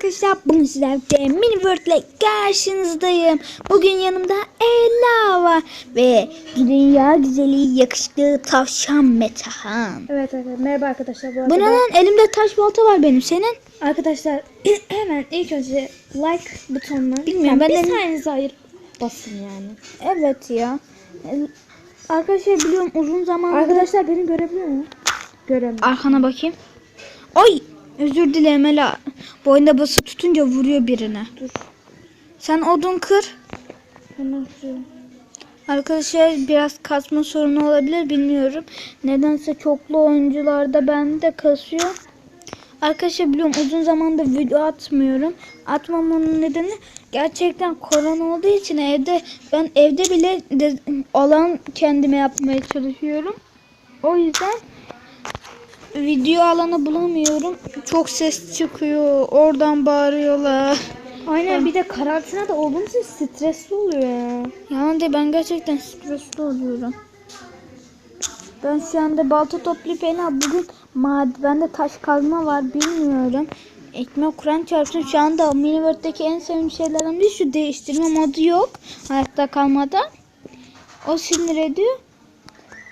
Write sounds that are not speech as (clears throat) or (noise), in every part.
arkadaşlar bugün sizlerle mini world ile karşınızdayım. Bugün yanımda Ela var ve dünya güzeli yakışıklı tavşan Metehan. Evet evet merhaba arkadaşlar. Bu Bu arada ne lan elimde taş balta var benim senin. Arkadaşlar (clears throat) hemen ilk önce like butonuna Bilmiyorum, ben ben bir de- ayırıp basın yani. Evet ya. Arkadaşlar biliyorum uzun zaman Arkadaşlar beni görebiliyor mu? Göremiyorum. arkana bakayım. Ay özür dilerim Ela. Boyunda bası tutunca vuruyor birine. Dur. Sen odun kır. Arkadaşlar biraz kasma sorunu olabilir bilmiyorum. Nedense çoklu oyuncularda bende kasıyor. Arkadaşlar biliyorum uzun zamandır video atmıyorum. Atmamamın nedeni gerçekten korona olduğu için evde ben evde bile de, alan kendime yapmaya çalışıyorum. O yüzden video alanı bulamıyorum. Çok ses çıkıyor. Oradan bağırıyorlar. Aynen bir de karantinada olduğumuz için stresli oluyor ya. Yani ben gerçekten stresli oluyorum. Ben şu anda balta toplayıp Ela bugün madende taş kazma var bilmiyorum. Ekmek kuran çarpsın şu anda Miniworld'deki en sevdiğim şeylerden biri şu değiştirme modu yok. Hayatta kalmada. O sinir ediyor.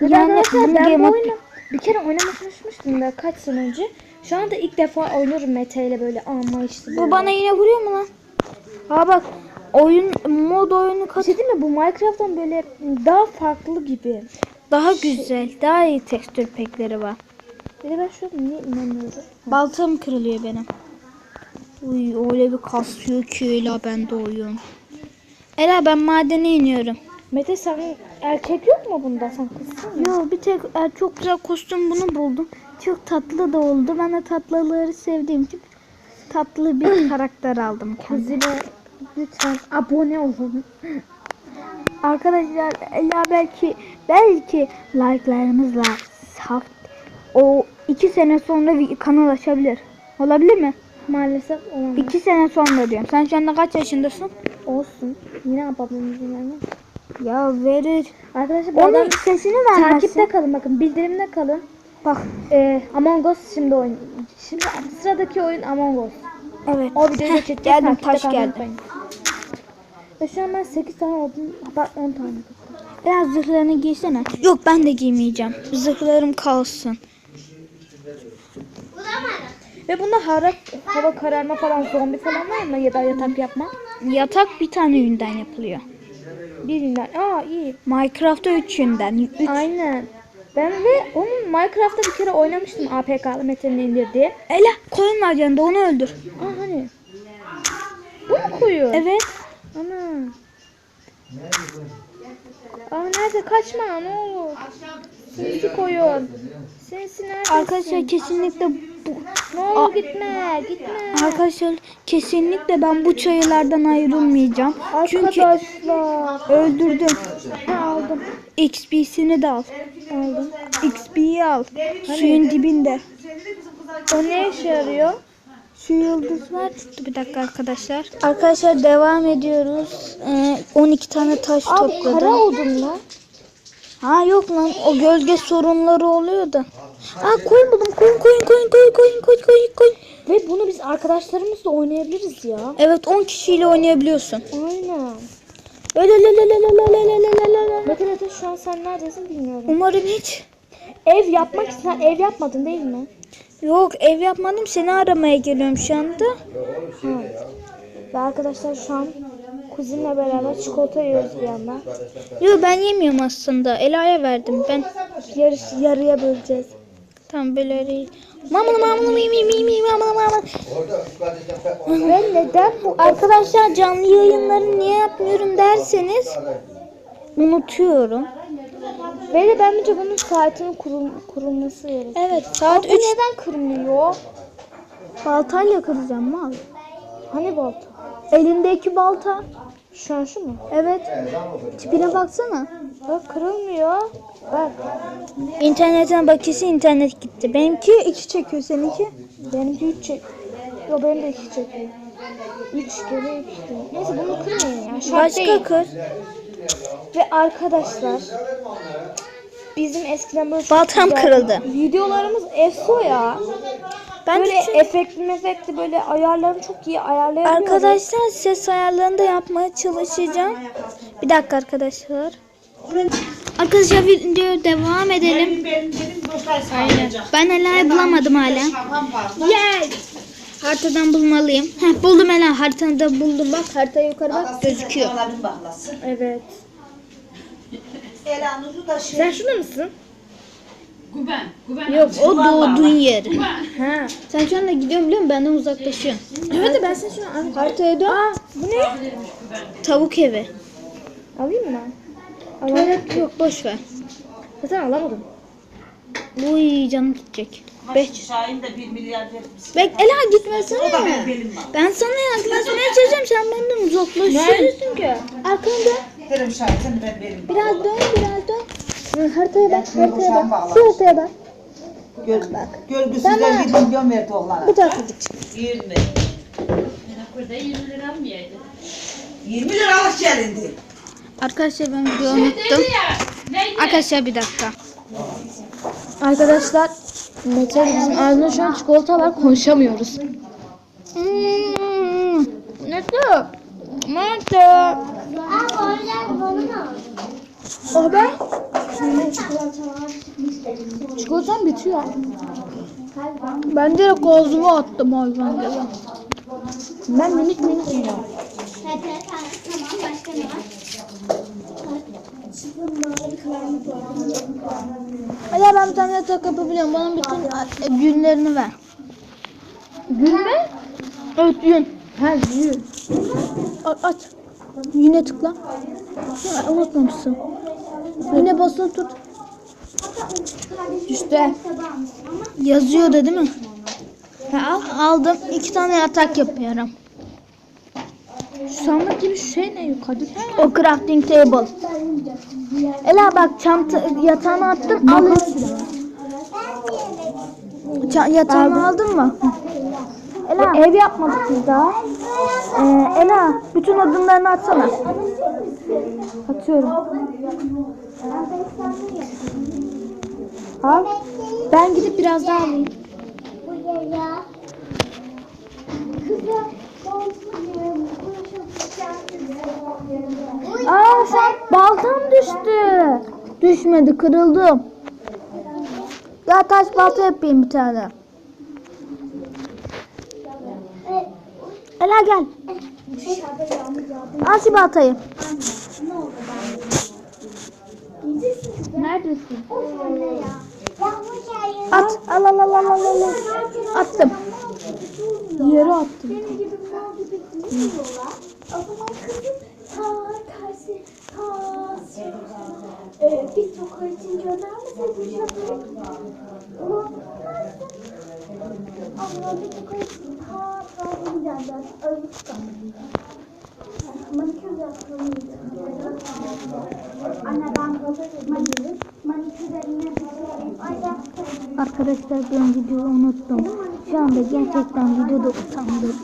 Yani ben bu yemek- oyunu bir kere oynamaya çalışmıştım da kaç sene önce. Şu anda ilk defa oynuyorum Mete ile böyle ama işte böyle. Bu bana yine vuruyor mu lan? Ha bak oyun mod oyunu kat şey değil mi? Bu Minecraft'tan böyle daha farklı gibi. daha güzel, daha iyi tekstür pekleri var. Bir de ben şu an niye inanmıyorum? Baltam kırılıyor benim. Uy öyle bir kasıyor ki Ela ben doğuyorum. Ela ben madene iniyorum. Mete sen erkek yok mu bunda? Sen kızsın mı? Yo bir tek e, çok güzel kostüm bunu buldum. Çok tatlı da oldu. Ben de tatlıları sevdiğim için tatlı bir (clears throat) karakter aldım kendime. Lütfen abone olun. Arkadaşlar Ela belki belki like'larımızla saf o iki sene sonra bir kanal açabilir. Olabilir mi? Maalesef olamaz. İki sene sonra diyorum. Sen şu anda kaç yaşındasın? Olsun. Yine babamızın yanına. Ya verir. Arkadaşlar Onun sesini vermezsin. takipte kalın bakın bildirimde kalın. Bak. Ee, Among Us şimdi oyun. Şimdi sıradaki oyun Among Us. Evet. O videoyu geçeceğiz. geldim taş geldi. Ve şu an ben 8 tane oldum. Hatta 10 tane. Biraz zırhlarını giysene. Yok ben de giymeyeceğim. Zırhlarım kalsın. Ve bunda hava, hava kararma falan zombi falan var mı? Ya da yatak yapma. Yatak bir tane yünden yapılıyor. Birinden. Aa iyi. Minecraft'ta üç yünden. Üç. Aynen. Ben ve onun Minecraft'ta bir kere oynamıştım APK'lı Mete'nin indirdiği. Ela koyun var yanında onu öldür. Aa hani. Bu mu koyun? Evet. Ana. Aa nerede? Kaçma ne olur. Sinsi koyun. Sinsi neredesin? Arkadaşlar kesinlikle Ne olur gitme. Gitme. arkadaşlar kesinlikle ben bu çayılardan ayrılmayacağım. Çünkü Arkadaşlar. öldürdüm. Ha, aldım. XP'sini de al. Aldım. XP'yi al. Suyun dibinde. O ne işe yarıyor? Şu yıldız var. Dur bir dakika arkadaşlar. Arkadaşlar devam ediyoruz. Ee, 12 tane taş Abi topladım. kara odun lan. Ha yok lan o gölge sorunları oluyor da. Aa koyun buldum. Koyun koyun koyun koyun koyun koyun koyun koyun. Ve bunu biz arkadaşlarımızla oynayabiliriz ya. Evet 10 kişiyle oynayabiliyorsun. Aynen. Öyle le le le le le le le le le le. Mete Mete şu an sen neredesin bilmiyorum. Umarım hiç. Ev yapmak sen ev yapmadın değil mi? Yok ev yapmadım seni aramaya geliyorum şu anda. Ha. Ve arkadaşlar şu an kuzinle beraber çikolata yiyoruz bir yandan. Yok ben yemiyorum aslında. Ela'ya verdim ben. Yarış, yarıya böleceğiz. Tam böyle değil. Mamını mamını mi mi mi mi mamını mamını. Ve neden bu Arkadaşlar canlı yayınları niye yapmıyorum derseniz unutuyorum. Ve de bence bunun saatinin kurul, kurulması gerekiyor. Evet saat Bu 3 neden kırmıyor? baltayla kıracağım mal. Hani balta? Elindeki balta. Şu an şu mu? Evet. Tipine baksana. Bak kırılmıyor. Bak. İnternetten bak kesin internet gitti. Benimki iki çekiyor seninki. Benimki 3 çek. Yo benim de 2 çekiyor. 3 kere 2 Neyse bunu kırmayın ya. Şart Başka değil. kır. Ve arkadaşlar bizim eskiden böyle Baltam kırıldı. Videolarımız efso ya. Ben böyle çünkü- efektli mefekli böyle ayarlarını çok iyi ayarlayabiliyorum. Arkadaşlar ses ayarlarını da yapmaya çalışacağım. Bir dakika arkadaşlar. Arkadaşlar videoya devam edelim. Ben Ela'yı bulamadım hala. Yes. Haritadan bulmalıyım. Heh, buldum Ela. Haritanı da buldum. Bak harita yukarı bak gözüküyor. Evet. Da şey. Sen şurada mısın? Güven, güven. Yok o doğduğun yer. Ha. Sen şu anda gidiyorum biliyor musun? Benden uzaklaşıyorsun. Evet de ben seni şu an Haritaya dön. Aa, bu ne? Tavuk evi. Alayım mı? Tuvalet yok boş ver. Zaten alamadım. Uy canım gidecek. Beş. Şahin de 1 milyar vermiş. Bek Ela gitmesene. O da benim belim var. Ben sana yaklaşmaya çalışıyorum. Sen benden uzaklaşıyorsun. Neredesin ki? Arkana dön. Derim Şahin sen ben benim. Biraz dön biraz dön. Hı, Haritaya bak. Şunu Haritaya boşan bak. Şu haritaya bak. Göl, Görgüsüzler 1 milyon verdi oğlana. Bu tarafa git. 20. Burada 20 lira mı yedi? 20 liralık gelindi. Arkadaşlar ben videoyu unuttum. Neydi? Arkadaşlar bir dakika. Arkadaşlar Mete bizim ağzında şu an çikolata var konuşamıyoruz. Hmm. Nasıl? Nerede? Oh be. Çikolatam bitiyor. Ben direkt ağzıma attım hayvan gibi. Ben minik minik yiyorum. Hala ben bir tane yatak yapabiliyorum. Bana bütün e, günlerini ver. Gül mü? Evet. Ha gül. A- aç. Yine tıkla. Ya, unutmamışsın. Yine basılı tut. İşte. Yazıyor da değil mi? Ha, al. Aldım. İki tane yatak yapıyorum. Şu sandık gibi şey ne yukarıda? O crafting table. Ela bak çanta yatağını attım. Al. Yatağını aldın mı? Ela. Ev yapmadık biz daha. Ee, Ela bütün odunlarını atsana. Atıyorum. Al. Ben gidip biraz daha alayım. Aa sen baltam düştü. Düşmedi kırıldım. Ya taş balta yapayım bir tane. Ela gel. Al şu baltayı. Neredesin? At. Al al al al al. al. Attım. Yere attım. Bir toka için gönder misin bu bir toka için ta. Manikür. Anne ben manikür, manikürlerine. Arkadaşlar ben videoyu unuttum. Şu anda gerçekten videoda utandım.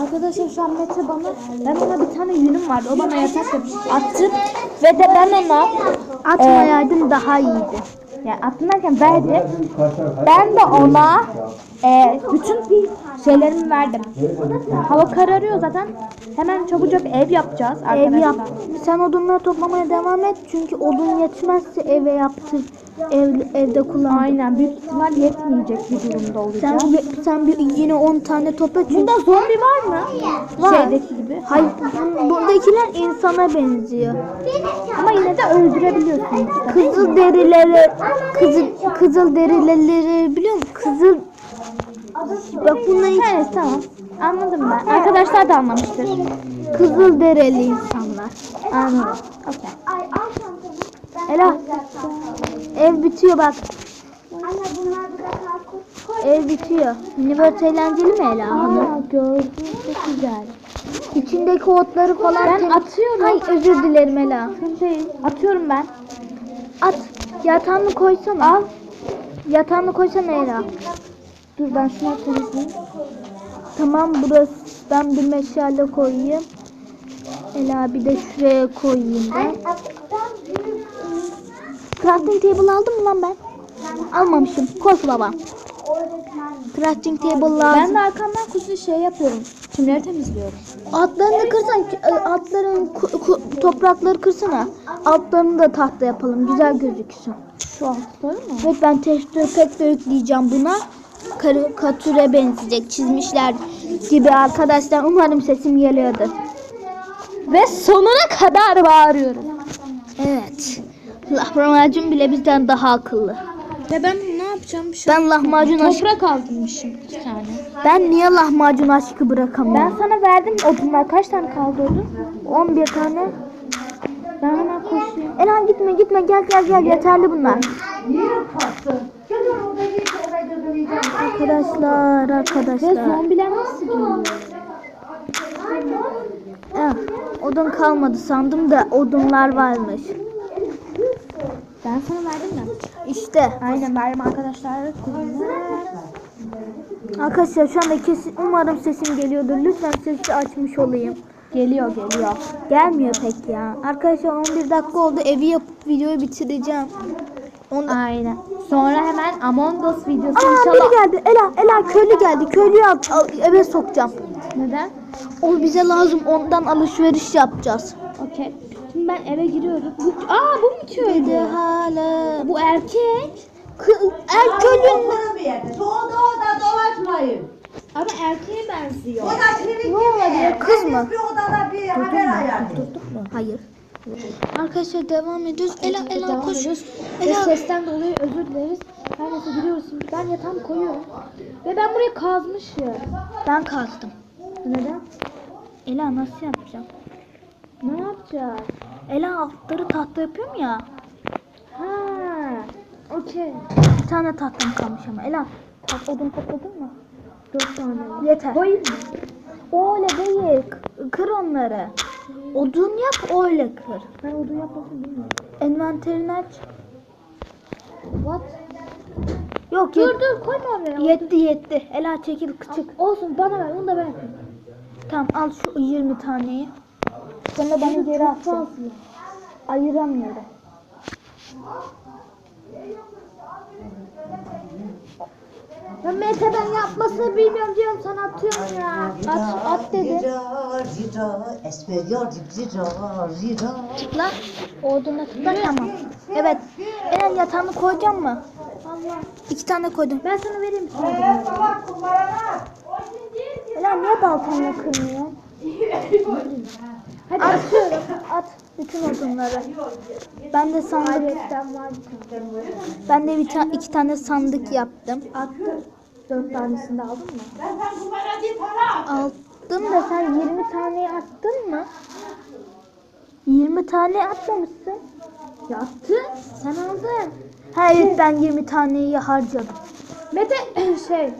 Arkadaşlar şu an Mete bana, ben ona bir tane yünüm vardı. O bana yatak. Attı ve de ben ona Atmayaydım daha iyiydi. Yani attım derken verdim. Ben de ona e, bütün şeylerimi verdim. Hava kararıyor zaten. Hemen çabucak ev yapacağız arkadaşlar. Ev yap. Sen odunları toplamaya devam et. Çünkü odun yetmezse eve yaptır. Ev, evde kullan. Aynen büyük ihtimal yetmeyecek bir durumda Sen, olacağız. ye- sen bir, yine 10 tane topla çünkü Bunda zombi var mı? Var. Şeydeki gibi. Hayır, buradakiler insana benziyor. Ama yine de öldürebiliyorsun. Kızıl derileri, kızıl, kızıl derileri biliyor musun? Kızıl Bak bunlar hiç Evet tamam. Anladım ben. Arkadaşlar da anlamıştır. kızıl dereli insanlar. Anladım. Okey. Ay al çantamı. Ben Ela. Ev bitiyor bak. Anne bunlar bir daha koy. Ev bitiyor. Universe eğlenceli mi Ela Hanım? Gördüm. Çok güzel. İçindeki otları falan Ben atıyorum. Ay özür dilerim Ela. Atıyorum ben. At. Yatağını koysana. Al. Yatağını koysana Ela. Dur ben şunu temizleyeyim. Tamam burası. Ben bir meşale koyayım. Ela bir de şuraya koyayım ben. Büyük Crafting table aldım mı lan ben? Almamışım. Koş baba. Crafting table lazım. Ben de arkamdan kuzu şey yapıyorum. Çimleri temizliyorum. Altlarını kırsan, altların ku- ku- toprakları kırsana. Altlarını da tahta yapalım. Güzel gözüksün. Şu altları mı? Evet ben tekstür pek de yükleyeceğim buna. Karikatüre benzeyecek çizmişler gibi arkadaşlar. Umarım sesim geliyordur. Ve sonuna kadar bağırıyorum. Evet. Lahmacun bile bizden daha akıllı. Ve ben ne yapacağım? Bir şey Ben lahmacun aşkı... Toprak aldırmışım iki tane. Ben niye lahmacun aşkı bırakamıyorum? Ben sana verdim odunlar. Kaç tane kaldı odun? 11 tane. Ben hemen koşuyorum. Elan gitme gitme gel gel gel yeterli bunlar. Arkadaşlar Ve arkadaşlar. zombiler nasıl geliyor? Eh, odun kalmadı sandım da odunlar varmış. Ben sana verdim mi? İşte Aynen verdim arkadaşlar. Arkadaşlar şu anda kesin umarım sesim geliyordur. Lütfen sesi açmış olayım. Geliyor geliyor. Gelmiyor pek ya. Arkadaşlar 11 dakika oldu. Evi yapıp videoyu bitireceğim. Onu... Aynen. Sonra hemen Among Us videosu Aa inşallah. biri geldi. Ela Ela köylü geldi. Köylüyü eve sokacağım. Neden? O bize lazım. Ondan alışveriş yapacağız. Okey. Şimdi ben eve giriyorum. Bu, aa bu mu köylü? hala. Bu erkek. Kı- er Oturun bir yerde. Doğuda oda dolaşmayın. Ama erkeğe benziyor. O da senin Ne olabilir? Kız mı? Bir odada bir haber ayarlayın. Hayır. Arkadaşlar devam ediyoruz. Ela Ela Devam koş. ediyoruz. Ve Ela. sesten dolayı özür dileriz. Her neyse şimdi. Ben yatağımı koyuyorum. Ve ben buraya kazmışım. Ben kazdım. Neden? Ela nasıl yapacağım? Ne yapacağız? Ela altları tahta yapıyorum ya. Ha. Okey. Bir tane tahtam kalmış ama. Ela bak odun topladın mı? Dört tane. Yeter. Koyayım mı? Öyle değil. K- Kır onları. Odun yap öyle kır. Ben odun yapmasını bilmiyorum. Envanterini aç. What? Yok Dur yet- dur koyma oraya. yetti yetti. Ela çekil küçük. Olsun bana ver onu da ben yapayım. Tamam al şu 20 taneyi. Sonra bana geri atacağım. Ayıramıyorum. Ya Mete ben yapmasını bilmiyorum diyorum sana atıyorum ya. At, at dedi. Rira, rira, esperiyor, rira, rira. Tıkla. O oduna tıkla tamam. Evet. Ela yatağını koyacağım mı? Allah. İki tane koydum. Ben sana vereyim sana odunları. Ela niye balkonla kırmıyor? Hadi At. atıyorum. At bütün odunları. Ben de sandık. Ben de bir ta- iki tane sandık yaptım. Attım. Dört tanesini de aldın mı? Aldım da sen 20 taneyi attın mı? 20 tane atmamışsın. Yattın. Sen aldın. Ha evet ben 20 taneyi harcadım. Mete (clears throat) şey.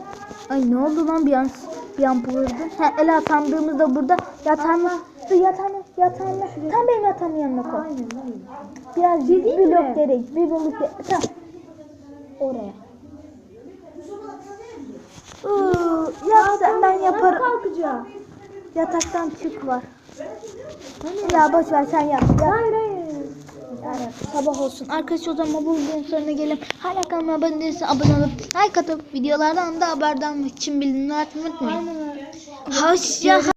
Ay ne oldu lan bir an bir an vurdum. Ha Ela sandığımız da burada. Yatağımı Dur yatağımı yatağımı tam benim yatağımın yanına koy. Biraz Ciddi bir blok gerek. Bir blok gerek. Tamam. Oraya. Iıı, yap sen ben yaparım. kalkacağım? Yataktan çık var. Ya boş ver sen yap. yap. Hayır hayır. Sabah olsun. Arkadaşlar o zaman bu videonun sonuna gelelim. Hala kanalıma abone değilse abone olup like atıp videolardan da olmak için bildirimleri açmayı unutmayın. Aynen öyle. Hoşça